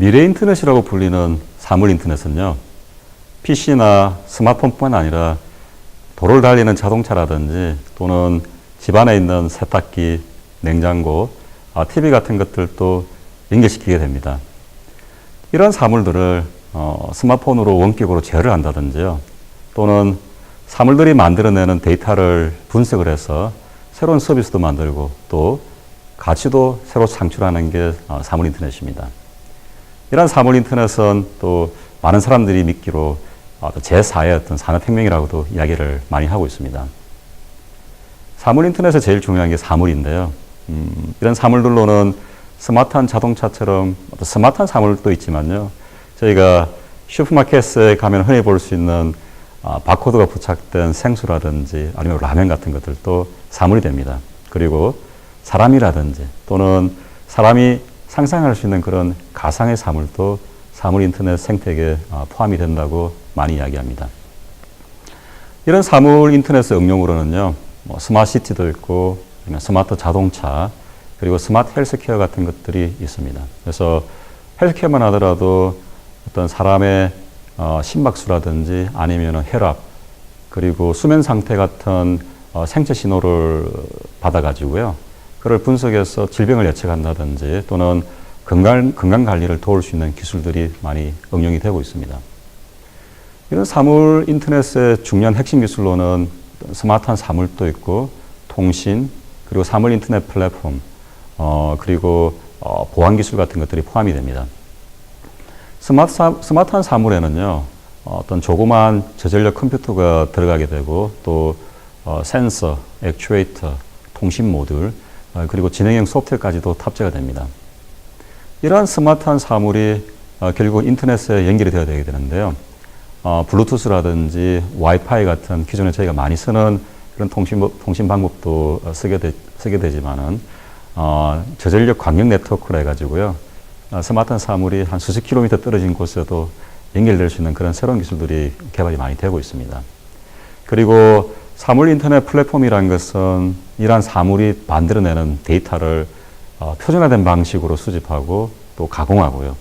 미래 인터넷이라고 불리는 사물 인터넷은요, PC나 스마트폰뿐만 아니라 도로를 달리는 자동차라든지 또는 집안에 있는 세탁기, 냉장고, 아, TV 같은 것들도 연결시키게 됩니다. 이런 사물들을 어, 스마트폰으로 원격으로 제어를 한다든지요. 또는 사물들이 만들어내는 데이터를 분석을 해서 새로운 서비스도 만들고 또 가치도 새로 창출하는 게 어, 사물 인터넷입니다. 이러한 사물 인터넷은 또 많은 사람들이 믿기로 어, 제4의 어떤 산업혁명이라고도 이야기를 많이 하고 있습니다. 사물 인터넷에 제일 중요한 게 사물인데요. 음, 이런 사물들로는 스마트한 자동차처럼 스마트한 사물도 있지만요. 저희가 슈퍼마켓에 가면 흔히 볼 수 있는 아, 바코드가 부착된 생수라든지 아니면 라면 같은 것들도 사물이 됩니다. 그리고 사람이라든지 또는 사람이 상상할 수 있는 그런 가상의 사물도 사물 인터넷 생태계에 아, 포함이 된다고 많이 이야기합니다. 이런 사물 인터넷의 응용으로는요, 뭐 스마트 시티도 있고, 스마트 자동차, 그리고 스마트 헬스케어 같은 것들이 있습니다. 그래서 헬스케어만 하더라도 어떤 사람의 어, 심박수라든지 아니면 혈압, 그리고 수면 상태 같은 어, 생체 신호를 받아가지고요. 그걸 분석해서 질병을 예측한다든지 또는 건강, 건강 관리를 도울 수 있는 기술들이 많이 응용이 되고 있습니다. 이런 사물 인터넷의 중요한 핵심 기술로는 스마트한 사물도 있고 통신 그리고 사물 인터넷 플랫폼 어, 그리고 어, 보안 기술 같은 것들이 포함이 됩니다. 스마트 사, 스마트한 사물에는요 어, 어떤 조그마한 저전력 컴퓨터가 들어가게 되고 또 어, 센서, 액추에이터, 통신 모듈 어, 그리고 진행형 소프트웨어까지도 탑재가 됩니다. 이러한 스마트한 사물이 어, 결국 인터넷에 연결이 되어야 되게 되는데요. 어, 블루투스라든지 와이파이 같은 기존에 저희가 많이 쓰는 그런 통신, 통신 방법도 어, 쓰게, 되, 쓰게 되지만은 어, 저전력 광역 네트워크로 해가지고요. 어, 스마트한 사물이 한 수십 킬로미터 떨어진 곳에도 연결될 수 있는 그런 새로운 기술들이 개발이 많이 되고 있습니다. 그리고 사물 인터넷 플랫폼이라는 것은 이러한 사물이 만들어내는 데이터를 어, 표준화된 방식으로 수집하고 또 가공하고요.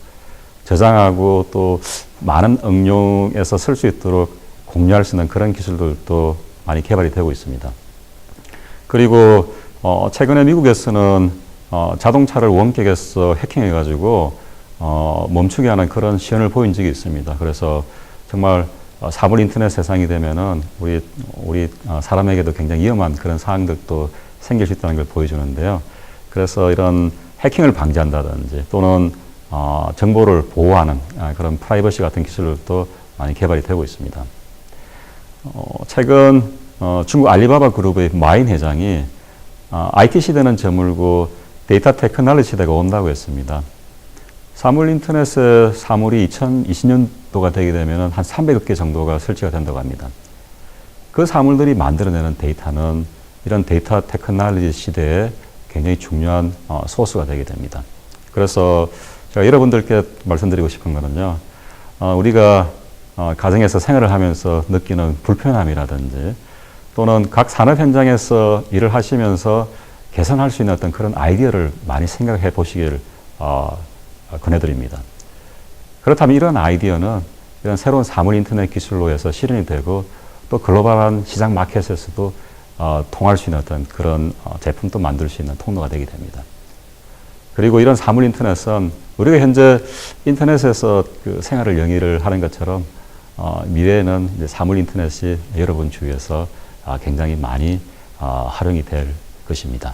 저장하고 또 많은 응용에서 쓸 수 있도록 공유할 수 있는 그런 기술들도 많이 개발이 되고 있습니다. 그리고 어, 최근에 미국에서는 어, 자동차를 원격에서 해킹해가지고 어, 멈추게 하는 그런 시연을 보인 적이 있습니다. 그래서 정말 어, 사물 인터넷 세상이 되면은 우리 우리 어, 사람에게도 굉장히 위험한 그런 상황들도 생길 수 있다는 걸 보여주는데요. 그래서 이런 해킹을 방지한다든지 또는 어, 정보를 보호하는 아, 그런 프라이버시 같은 기술도 많이 개발이 되고 있습니다. 어, 최근 어, 중국 알리바바 그룹의 마인 회장이 어, IT 시대는 저물고 데이터 테크놀로지 시대가 온다고 했습니다. 사물 인터넷의 사물이 2020년도가 되게 되면 한 300억 개 정도가 설치가 된다고 합니다. 그 사물들이 만들어내는 데이터는 이런 데이터 테크놀로지 시대에 굉장히 중요한 어, 소스가 되게 됩니다. 그래서 제가 여러분들께 말씀드리고 싶은 거는요, 어, 우리가 어, 가정에서 생활을 하면서 느끼는 불편함이라든지 또는 각 산업 현장에서 일을 하시면서 개선할 수 있는 어떤 그런 아이디어를 많이 생각해 보시길 어, 권해드립니다. 그렇다면 이런 아이디어는 이런 새로운 사물 인터넷 기술로 해서 실현이 되고 또 글로벌한 시장 마켓에서도 어, 통할 수 있는 어떤 그런 어, 제품도 만들 수 있는 통로가 되게 됩니다. 그리고 이런 사물 인터넷은 우리가 현재 인터넷에서 그 생활을 영위를 하는 것처럼 어, 미래에는 사물 인터넷이 여러분 주위에서 아, 굉장히 많이 어, 활용이 될 것입니다.